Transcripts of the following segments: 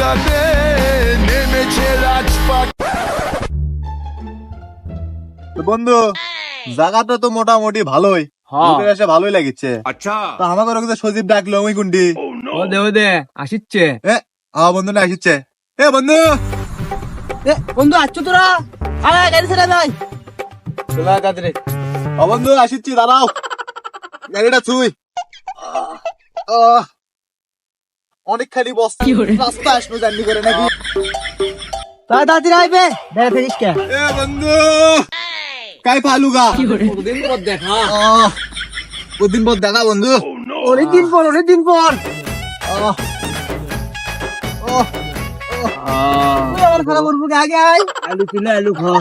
কাটে নেমেছে রাজপাট। তো বন্ধু জায়গাটা তো মোটামুটি ভালোই। হ্যাঁ। এসে ভালোই লাগিচ্ছে। তা আমাকে সজীব ডাকলো ওই গুন্ডি। ও দে ও দে আসিচ্ছে। এ আ বন্ধু না আসছে এ বন্ধু! এ, বন্ধু আছো তোরা? আরে গাড়ি ছেড়ে নাই চলা তাড়াতাড়ি। ও বন্ধু আসছি দাঁড়াও। গাড়িটা ছুই। আহ, অনেকখানি বস্তা। রাস্তা আসবে জানি করে নাকি। তাই তাড়াতাড়ি আইবে বেড়ে থাকিস কে এ বন্ধু কাই পালুগা পর দেখা? পর দেখা বন্ধু? অনেক দিন পর অনেক দিন পর। আহ, আহ, তুই আমার খারাপ বলব কি আগে আই আলু কিলো আলু খা।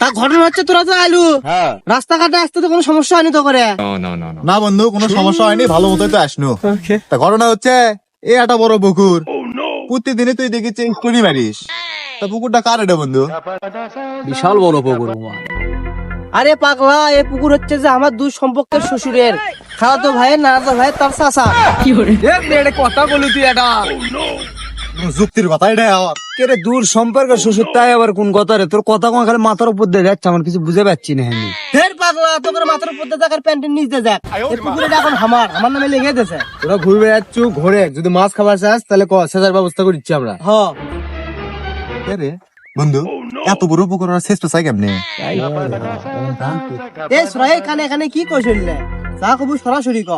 তা ঘটনা হচ্ছে তোরা তো আইলু হ্যাঁ। রাস্তাঘাটে আসতে তো কোনো সমস্যা হয়নি তো করে না বন্ধু কোনো সমস্যা হয়নি ভালো মতোই তো আসনু। তা ঘটনা হচ্ছে এ একটা বড় পুকুর। প্রতিদিনই তুই দেখি চেঞ্জ করে মারিস। তা পুকুরটা কার এটা বন্ধু? বিশাল বড় পুকুর আরে পাগলা এই পুকুর হচ্ছে যে আমার দুই সম্পর্কের শ্বশুরের। খালাতো ভাইয়ের নানাতো ভাই তার চাচা। এটা কথা বলি তুই এটা যুক্তির কথা এটা আমার কে রে দূর সম্পর্ক শ্বশুর তাই আবার কোন কথা রে তোর কথা কোন খালি মাথার উপর দিয়ে যাচ্ছে আমার কিছু বুঝে পাচ্ছি না হ্যাঁ ফের পাগলা মাথার উপর দিয়ে থাকার প্যান্টের নিচ দিয়ে যাক। এই পুকুরটা এখন আমার আমার নামে লেগে দিয়েছে তোরা ঘুরে বেড়াচ্ছ ঘুরে। যদি মাছ খাবার চাস তাহলে ক সেজার ব্যবস্থা করে দিচ্ছি আমরা। হ। রে? বন্ধু এত বড় পুকুর আর শেষ পেশাই কেমনে? এ সুরাই এখানে এখানে কি কইছিল যা কবু সরাসরি ক।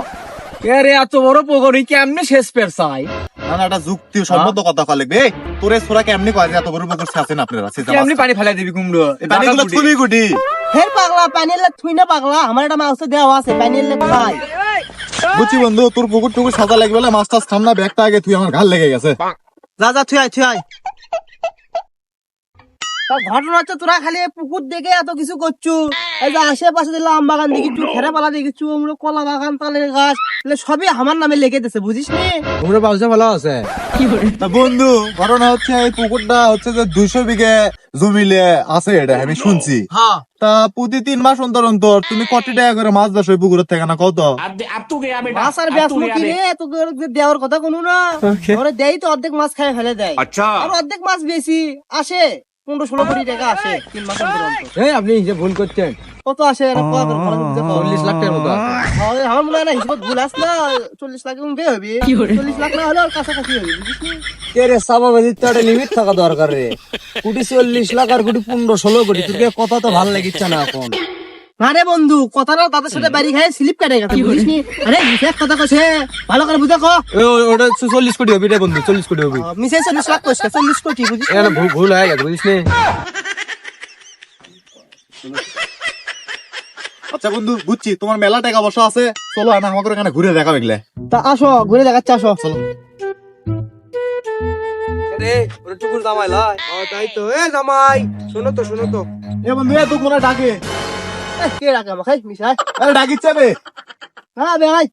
রে এত বড় পুকুর কেমনে শেষ পের চাই? না না এটা যুক্তি সম্মত কথা কল লাগবে। এই, তোরে সোরা কেমনি কয় যে এত বড় পুকুর ছেঁচেন আপনারা কেমনি পানি ফেলাই দিবি কুমড়ো? পানিগুলো খুবই গুটি। ফের পাগলা পানি এলে থুই না পাগলা। আমার একটা মাছ দেওয়া আছে পানি এলে খাই। বুঝছি বন্ধু তোর পুকুর টুকুর সাদা লাগবে মাছ টাছ খাম না ব্যাগটা আগে তুই আমার ঘাল লেগে গেছে। যা যা থুই আয় থুই আয়। ঘটনা হচ্ছে তোরা খালি পুকুর দেখে এত কিছু করছু। এই যে আশেপাশে দিলাম আম বাগান দেখিছু খেরা পালা দেখিছু আমরা কলা বাগান তালের গাছ সবই আমার নামে লেগে দিছে বুঝিস নি? পাউসা ভালো আছে? তা বন্ধু ঘটনা হচ্ছে এই পুকুরটা হচ্ছে যে দুইশো বিঘে জমিলে আছে এটা আমি শুনছি। হ্যাঁ। তা প্রতি তিন মাস অন্তর অন্তর তুমি কটি টাকা করে মাছ ধরছো ওই পুকুরের থেকে না কত মাছ আর ব্যাস মুখি রে তোকে দেওয়ার কথা কোনো না। ওরা দেয় তো অর্ধেক মাছ খাই ফেলে দেয়। আর অর্ধেক মাছ বেশি আসে। পনেরো ষোলো কোটি টাকা আসে তিন এই আপনি ভুল করছেন কত আসে। চল্লিশ লাখ টাকার মতো আমার মনে হয় না হিসেবে ভুল আস চল্লিশ লাখ এরকম বের হবে। চল্লিশ লাখ না হলে আর কাছাকাছি হবে বুঝিস নি? কে রে সাবাবাজির তো একটা লিমিট থাকা দরকার রে। কোটি চল্লিশ লাখ আর কোটি পনেরো ষোলো কোটি তোকে কথা তো ভালো লাগিচ্ছে না এখন। না রে বন্ধু কথাটা তাদের সাথে বাড়ি খায় স্লিপ কাটে গেছে বুঝিস আরে হিসেব কথা কছে ভালো করে বুঝে কো। ওটা চল্লিশ কোটি হবে রে বন্ধু চল্লিশ কোটি হবে। মিশে চল্লিশ লাখ কইছে চল্লিশ কোটি বুঝিস ভুল ভুল হয়ে গেছে বুঝিস আচ্ছা বন্ধু বুঝছি তোমার মেলা টাকা বসা আছে চলো না আমাকে এখানে ঘুরে দেখা দেখলে। তা আসো ঘুরে দেখাচ্ছে আসো রে টুকুর জামাই লাই। তাই তো এ জামাই শোনো তো শোনো তো। এ বন্ধু এ তুই কোনে ডাকে। কে রাখে আমাকে মিশাই আরে ডাকিচ্ছে বে বেড়াই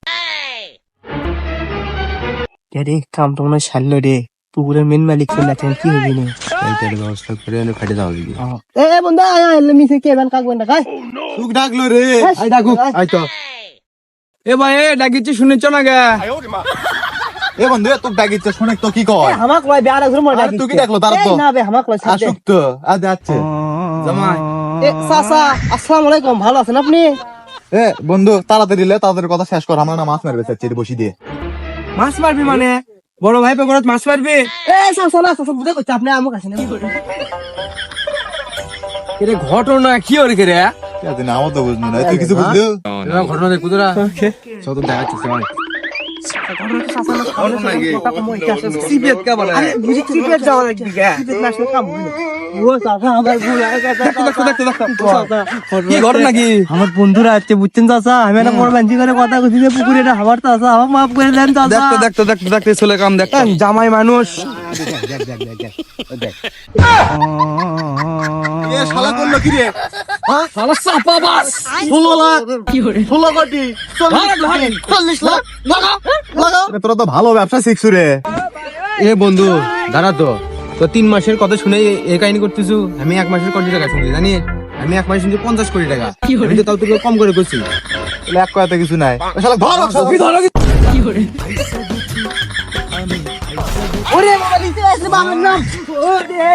রে কাম তো মনে সারল রে পুকুরের মেন মালিক আছেন কি হবি নে এইটার ব্যবস্থা করে এনে ফেটে দাও দিবি এ বন্ধু আয় আয় মিশে কে বান কাকবেন ডাকলো রে আই ডাকু আই তো এ ভাই এ ডাকিছি শুনেছ না গে এ বন্ধু এ তোর ডাকিচ্ছে শুনে তো কি কয় হামাক লয় বেড়া ঘুরে মরে আরে তুই কি দেখল? তারা তো- না আজ জামাই এ চাচা আসসালামু আলাইকুম ভালো আছেন আপনি? এ বন্ধু তাড়াতাড়ি লে তাদের কথা শেষ কর আমরা না মাছ মারবে চাচ্ছি বসি দিয়ে। মাছ মারবি মানে? বড় ভাই পেগরত মাছ মারবি? এ চাচা না চাচা বুঝে কইছে আপনি আমুক আছেন এরে ঘটনা কি ওর কে রে? কে জানে, তো বুঝলো না তুই কিছু বুঝলি? এরা ঘটনা দেখ কুদরা সব দেখাচ্ছিস ভাই সিবিএত কা? বলে আরে বুঝি ক্রিকেট যাওয়া লাগে ক্রিকেট কাম হইল ও চাচা জামাই মানুষ তোরা তো ভালো ব্যবসা শিখছু রে এ বন্ধু দাঁড়া তো। তো তিন মাসের কথা শুনে এই কাহিনী করতেছু? আমি এক মাসের কোটি টাকা শুনছি জানি? আমি এক মাসে শুনছি পঞ্চাশ কোটি টাকা। আমি তো তাও তুমি কম করে করছি এক কথা কিছু নাই। ওরে বাবা নিচে আসলে বাবার নাম। ওরে।